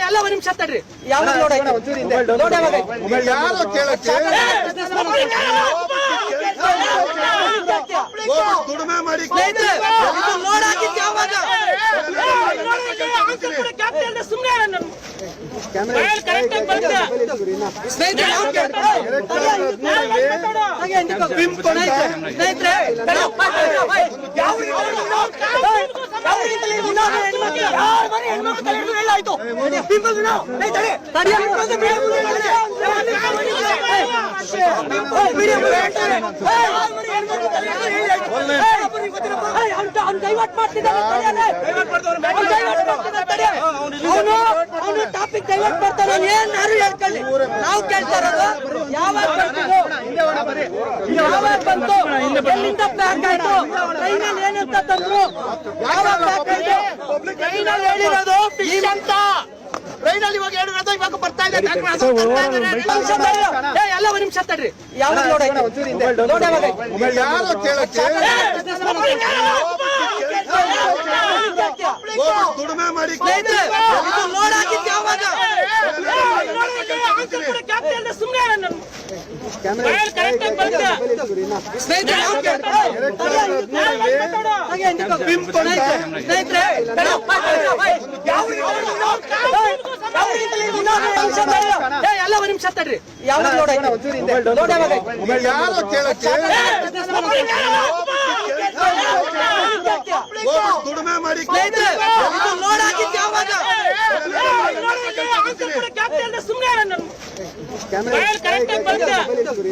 ಎಲ್ಲ ಒಂದ್ ನಿಮಿಷ ತಡ್ರಿ ನೋಡ ಲೋಡ್ ಯಾವಾಗ ಯಾರು ಕೇಳಕ್ಕೆ ಹೋಗ್ಬಿಟ್ಟು ದುಡಿಮೆ ಮಾಡಿ ಸ್ನೇಹಿತರೆ ಯಾವಾಗ. ಯಾವ ಹೆಣ್ಮಕ್ಳು, ತಲೆ ಹಿಡ್ದು ನಾವು, ತಡಿ. ಹೇಳ್ತಾರೆ. ಡೈವರ್ಟ್ ಮಾಡ್ತಿದ್ದಾನೆ. ಅವ್ನ್. ಅವ್ನು ಟಾಪಿಕ್ ಡೈವರ್ಟ್ ಮಾಡ್ತಾನೆ. ಏನಾರು ಹೇಳ್ಕೊಳ್ಳಿ. ನಾವು ಕೇಳ್ತಾ ಇರೋದು ಯಾವಾಗ ಯಾವಾಗ ಬಂತು? ಎಲ್ಲಿಂದ ಪ್ಯಾಕ್ ಆಯ್ತು? ಟ್ರೈನಲ್ಲಿ ಏನಂತ ತಂದ್ರು? ಯಾವಾಗ ಪ್ಯಾಕ್ ಆಯ್ತು? ಟ್ರೈನಲ್ಲಿ ಹೇಳಿರೋದು ಫಿಶ್ ಅಂತ. ಟ್ರೈನಲ್ಲಿ ಇವಾಗ ಹೇಳಿರೋದು ಇವಾಗ ಬರ್ತಾ ಇದೆ. ಎಲ್ಲ ಒಂದ್ ನಿಮಿಷ ತಡ್ರಿ. ಲೋಡ್ ಯಾರು ಕೇಳಕ್ಕೆ ದುಡಿಮೆ ಮಾಡಿ ಲೋಡ್ ನೋಡಾಕಿದ್ ಯಾವಾಗ ಸ್ನೇಹಿತರೆ ನಾವು ಕೇಳ್ತಾ- ಹಾಗೆ ಹಿಂದಕ್ಕೆ ಹೋಗು. ಸ್ನೇಹಿತರೆ ತಡಿ, ಬಾ, ತಡಿ, ಬಾ. ಯಾವ ರೀತಿ ಯಾವ ರೀತಿಯಲ್ಲಿ ಇನ್ನೊಂದು ನಿಮಿಷ ತಡ್ರಿ. ಏ, ಎಲ್ಲ ನಿಮಿಷ ತಡ್ರಿ ಹೋಗ್ಬಿಟ್ಟು ದುಡಿಮೆ ಮಾಡಿ ಯಾವಾಗ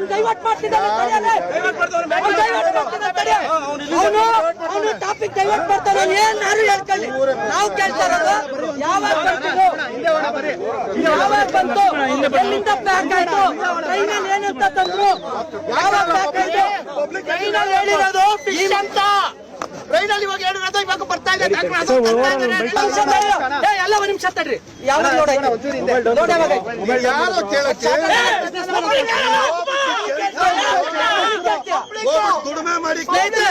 ಅವ್ನ್- ಡೈವರ್ಟ್ ಮಾಡ್ತಿದ್ದಾನೆ. ಅವ್ನ್. ಅವನು ಟಾಪಿಕ್ ಡೈವರ್ಟ್ ಮಾಡ್ತಾನೆ ಅವ್ನು ಏನಾರು ಹೇಳ್ಕೊಳ್ಳಿ ನಾವು ಕೇಳ್ತಾ ಇರೋದು ಯಾವಾಗ ಬಂತು ಯಾವಾಗ ಬಂತು ಎಲ್ಲಿಂದ ಪ್ಯಾಕ್ ಆಯ್ತು ಟ್ರೈನಲ್ಲಿ ಏನಂತ ತಂದ್ರು ಯಾವಾಗ ಪ್ಯಾಕ್ ಆಯ್ತು ಟ್ರೈನಲ್ಲಿ ಹೇಳಿರೋದು ಫಿಶ್ ಅಂತ ರೈಲಲ್ಲಿ ಇವಾಗ ಹೇಳಿರೋದು ಇವಾಗ ಬರ್ತಾ ಇದೆ ಎಲ್ಲ ಒಂದ್ ನಿಮಿಷ ತಡ್ರಿ ಯಾವಾಗ ನೋಡಿ ಯಾವಾಗ ಯಾರು ಕೇಳಕ್ಕೆ ಹೋಗ್ಬಿಟ್ಟು ದುಡಿಮೆ ಮಾಡಿ ಸ್ನೇಹಿತರೆ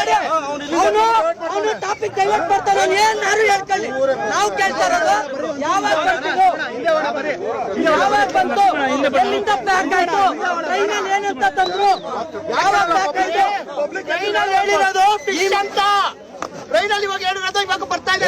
ಅವನು ಟಾಪಿಕ್ ಡೈವರ್ಟ್ ಮಾಡ್ತಾರೆ ಏನ್ ಯಾರು ಹೇಳ್ಕೊಳ್ಳಿ? ನಾವು ಕೇಳ್ತಾ ಇರೋದು ಯಾವಾಗ ಬಂತು ಯಾವಾಗ ಬಂತು? ಎಲ್ಲಿಂದ ಪ್ಯಾಕ್ ಆಯ್ತು? ಟ್ರೈನಲ್ಲಿ ಏನಂತ ತಂದ್ರು? ಯಾವಾಗ ಪ್ಯಾಕ್ ಆಯ್ತು? ಟ್ರೈನಲ್ಲಿ ಹೇಳಿರೋದು ಫಿಶ್ ಅಂತ ಟ್ರೈನಲ್ಲಿ ಇವಾಗ ಹೇಳಿರೋದು ಇವಾಗ ಬರ್ತಾ ಇದೆ.